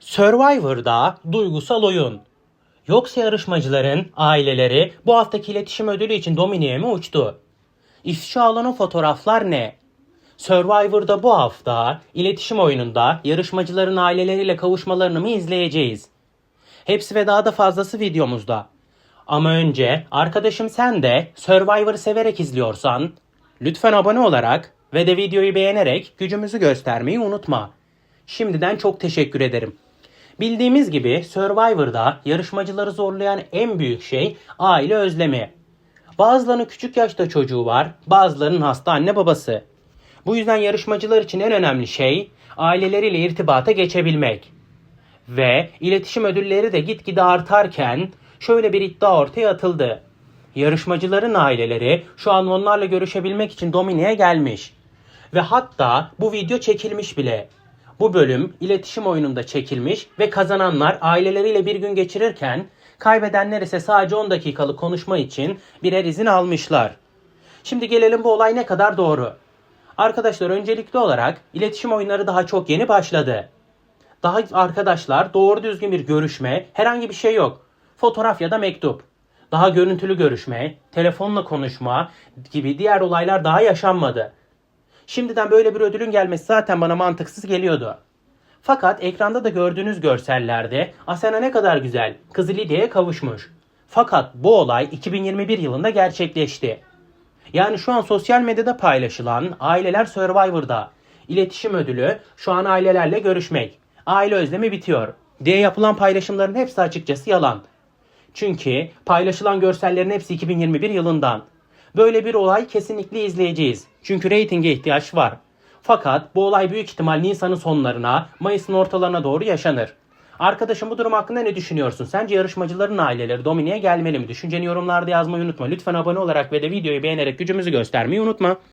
Survivor'da duygusal oyun. Yoksa yarışmacıların aileleri bu haftaki iletişim ödülü için Dominik'e mi uçtu? İfşa alınan fotoğraflar ne? Survivor'da bu hafta iletişim oyununda yarışmacıların aileleriyle kavuşmalarını mı izleyeceğiz? Hepsi ve daha da fazlası videomuzda. Ama önce arkadaşım sen de Survivor'ı severek izliyorsan lütfen abone olarak ve de videoyu beğenerek gücümüzü göstermeyi unutma. Şimdiden çok teşekkür ederim. Bildiğimiz gibi Survivor'da yarışmacıları zorlayan en büyük şey aile özlemi. Bazılarının küçük yaşta çocuğu var, bazılarının hasta anne babası. Bu yüzden yarışmacılar için en önemli şey aileleriyle irtibata geçebilmek. Ve iletişim ödülleri de gitgide artarken şöyle bir iddia ortaya atıldı. Yarışmacıların aileleri şu an onlarla görüşebilmek için Dominik'e gelmiş. Ve hatta bu video çekilmiş bile. Bu bölüm iletişim oyununda çekilmiş ve kazananlar aileleriyle bir gün geçirirken kaybedenler ise sadece 10 dakikalık konuşma için birer izin almışlar. Şimdi gelelim bu olay ne kadar doğru. Arkadaşlar öncelikli olarak iletişim oyunları daha çok yeni başladı. Daha arkadaşlar doğru düzgün bir görüşme, herhangi bir şey yok. Fotoğraf ya da mektup. Daha görüntülü görüşme, telefonla konuşma gibi diğer olaylar daha yaşanmadı. Şimdiden böyle bir ödülün gelmesi zaten bana mantıksız geliyordu. Fakat ekranda da gördüğünüz görsellerde Asena ne kadar güzel, kızı Lidya'ya kavuşmuş. Fakat bu olay 2021 yılında gerçekleşti. Yani şu an sosyal medyada paylaşılan Aileler Survivor'da iletişim ödülü şu an ailelerle görüşmek. Aile özlemi bitiyor diye yapılan paylaşımların hepsi açıkçası yalan. Çünkü paylaşılan görsellerin hepsi 2021 yılından. Böyle bir olay kesinlikle izleyeceğiz. Çünkü reytinge ihtiyaç var. Fakat bu olay büyük ihtimal Nisan'ın sonlarına, Mayıs'ın ortalarına doğru yaşanır. Arkadaşım bu durum hakkında ne düşünüyorsun? Sence yarışmacıların aileleri Dominik'e gelmeli mi? Düşünceni yorumlarda yazmayı unutma. Lütfen abone olarak ve de videoyu beğenerek gücümüzü göstermeyi unutma.